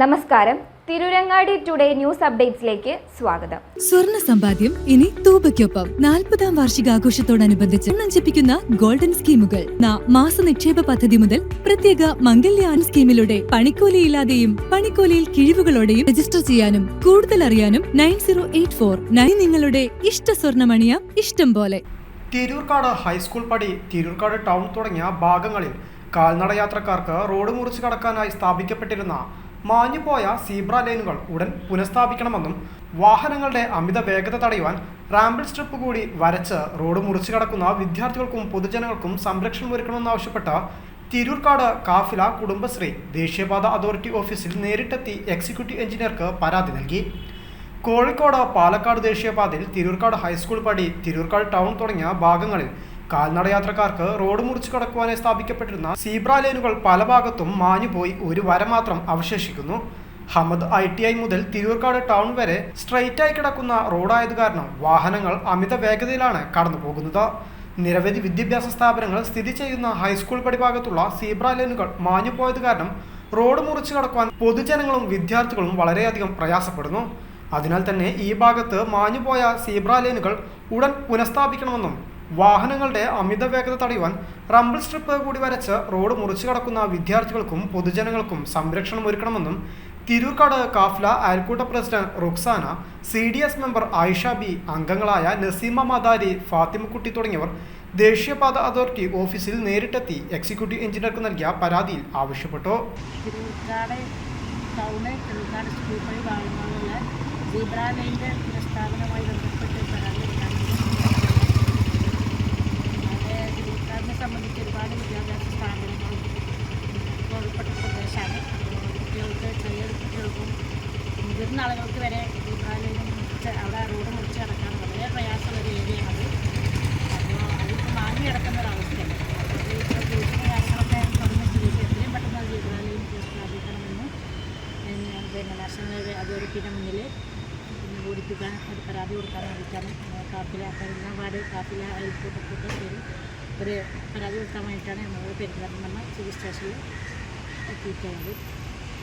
നമസ്കാരം. Tirurangadi today news അപ്ഡേറ്റ്സിലേക്ക് സ്വാഗതം. സ്വർണ സമ്പാദ്യം ഇനി തൂബയ്ക്കൊപ്പം. നാൽപ്പതാം വാർഷികാഘോഷത്തോടനുബന്ധിച്ച് നഞ്ചിപ്പിക്കുന്ന ഗോൾഡൻ സ്കീമുകൾ. ന മാസ നിക്ഷേപ പദ്ധതി മുതൽ പ്രത്യേക മംഗല്യാൻ സ്കീമിലൂടെ പണിക്കൂലിയില്ലാതെയും പണിക്കൂലിയിൽ കിഴിവുകളോടെയും രജിസ്റ്റർ ചെയ്യാനും കൂടുതൽ അറിയാനും nine zero eight four nine നിങ്ങളുടെ ഇഷ്ട സ്വർണമണിയ ഇഷ്ടം പോലെ. തിരൂർക്കാട് ഹൈസ്കൂൾ പടി തിരൂർക്കാട് ടൗൺ തുടങ്ങിയ ഭാഗങ്ങളിൽ കാൽനട യാത്രക്കാർക്ക് റോഡ് മുറിച്ച് കടക്കാനായി സ്ഥാപിക്കപ്പെട്ടിരുന്ന മാഞ്ഞുപോയ സീബ്ര ലൈനുകൾ ഉടൻ പുനഃസ്ഥാപിക്കണമെന്നും വാഹനങ്ങളുടെ അമിത വേഗത തടയുവാൻ റാമ്പിൾ സ്ട്രിപ്പ് കൂടി വരച്ച് റോഡ് മുറിച്ചു കടക്കുന്ന വിദ്യാർത്ഥികൾക്കും പൊതുജനങ്ങൾക്കും സംരക്ഷണം ഒരുക്കണമെന്നാവശ്യപ്പെട്ട തിരൂർക്കാട് കാഫില കുടുംബശ്രീ ദേശീയപാത അതോറിറ്റി ഓഫീസിൽ നേരിട്ടെത്തി എക്സിക്യൂട്ടീവ് എഞ്ചിനീയർക്ക് പരാതി നൽകി. കോഴിക്കോട് പാലക്കാട് ദേശീയപാതയിൽ തിരൂർക്കാട് ഹൈസ്കൂൾ പടി തിരൂർക്കാട് ടൗൺ തുടങ്ങിയ ഭാഗങ്ങളിൽ കാൽനട യാത്രക്കാർക്ക് റോഡ് മുറിച്ചു കടക്കുവാനായി സ്ഥാപിക്കപ്പെട്ടിരുന്ന സീബ്ര ലൈനുകൾ പല ഭാഗത്തും മാഞ്ഞുപോയി ഒരു വര മാത്രം അവശേഷിക്കുന്നു. ഹമദ് ഐ ടി ഐ മുതൽ തിരൂർക്കാട് ടൗൺ വരെ സ്ട്രൈറ്റ് ആയി കിടക്കുന്ന റോഡായത് കാരണം വാഹനങ്ങൾ അമിത വേഗതയിലാണ് കടന്നു പോകുന്നത് നിരവധി വിദ്യാഭ്യാസ സ്ഥാപനങ്ങൾ സ്ഥിതി ചെയ്യുന്ന ഹൈസ്കൂൾ പടിഭാഗത്തുള്ള സീബ്ര ലൈനുകൾ മാഞ്ഞുപോയത് കാരണം റോഡ് മുറിച്ചു കടക്കുവാൻ പൊതുജനങ്ങളും വിദ്യാർത്ഥികളും വളരെയധികം പ്രയാസപ്പെടുന്നു. അതിനാൽ തന്നെ ഈ ഭാഗത്ത് മാഞ്ഞുപോയ സീബ്ര ലൈനുകൾ ഉടൻ പുനഃസ്ഥാപിക്കണമെന്നും വാഹനങ്ങളുടെ അമിത വേഗത തടയുവാൻ റംബിൾ സ്ട്രിപ്പ് കൂടി വരച്ച് റോഡ് മുറിച്ചു കടക്കുന്ന വിദ്യാർത്ഥികൾക്കും പൊതുജനങ്ങൾക്കും സംരക്ഷണം ഒരുക്കണമെന്നും Thirurkad കാഫ്ല അയൽക്കൂട്ട president Ruksana C D S member Ayisha B അംഗങ്ങളായ നസീമ മദാരി ഫാത്തിമക്കുട്ടി തുടങ്ങിയവർ ദേശീയപാത അതോറിറ്റി ഓഫീസിൽ നേരിട്ടെത്തി എക്സിക്യൂട്ടീവ് എഞ്ചിനീയർക്ക് നൽകിയ പരാതിയിൽ ആവശ്യപ്പെട്ടു. സീബ്ര ലൈന്റെ പുനഃസ്ഥാപനവുമായി ബന്ധപ്പെട്ട് പരാതി അത് തിരുവിക്കാടിനെ സംബന്ധിച്ച് ഒരുപാട് വിദ്യാഭ്യാസ സ്ഥാപനങ്ങളും ഉൾപ്പെട്ട പ്രദേശമാണ് കുട്ടികൾക്ക് ചെറിയ കുട്ടികൾക്കും മുതിർന്ന ആളുകൾക്ക് വരെ ഈ പ്രായം മുറിച്ച് അവിടെ റോഡ് മുറിച്ച് കിടക്കാൻ വളരെ പ്രയാസമുള്ള ഒരു ഏരിയയാണ് അപ്പോൾ അതിപ്പോൾ മാങ്ങി കിടക്കുന്ന ട്യൂഷനും കാര്യങ്ങളൊക്കെ എത്രയും പെട്ടെന്ന് അത് ലൈൻ സ്ഥാപിക്കണമെന്ന് പിന്നെ നാഷണൽ അതോറിറ്റിയുടെ മുന്നിൽ പിന്നെ ഓടിപ്പിക്കാൻ ഒരു പരാതി കൊടുക്കാൻ വേണ്ടിയിട്ടാണ് കാപ്പില പെരുന്നാവാട് കാപ്പില അയൽക്കൂട്ടത്തിന്റെ ഒരു പരാതി കൊടുക്കാൻ വേണ്ടിയിട്ടാണ് നമ്മൾ പെരുന്തൽമണ്ണ സിവിൽ സ്റ്റേഷനിൽ aquí tengo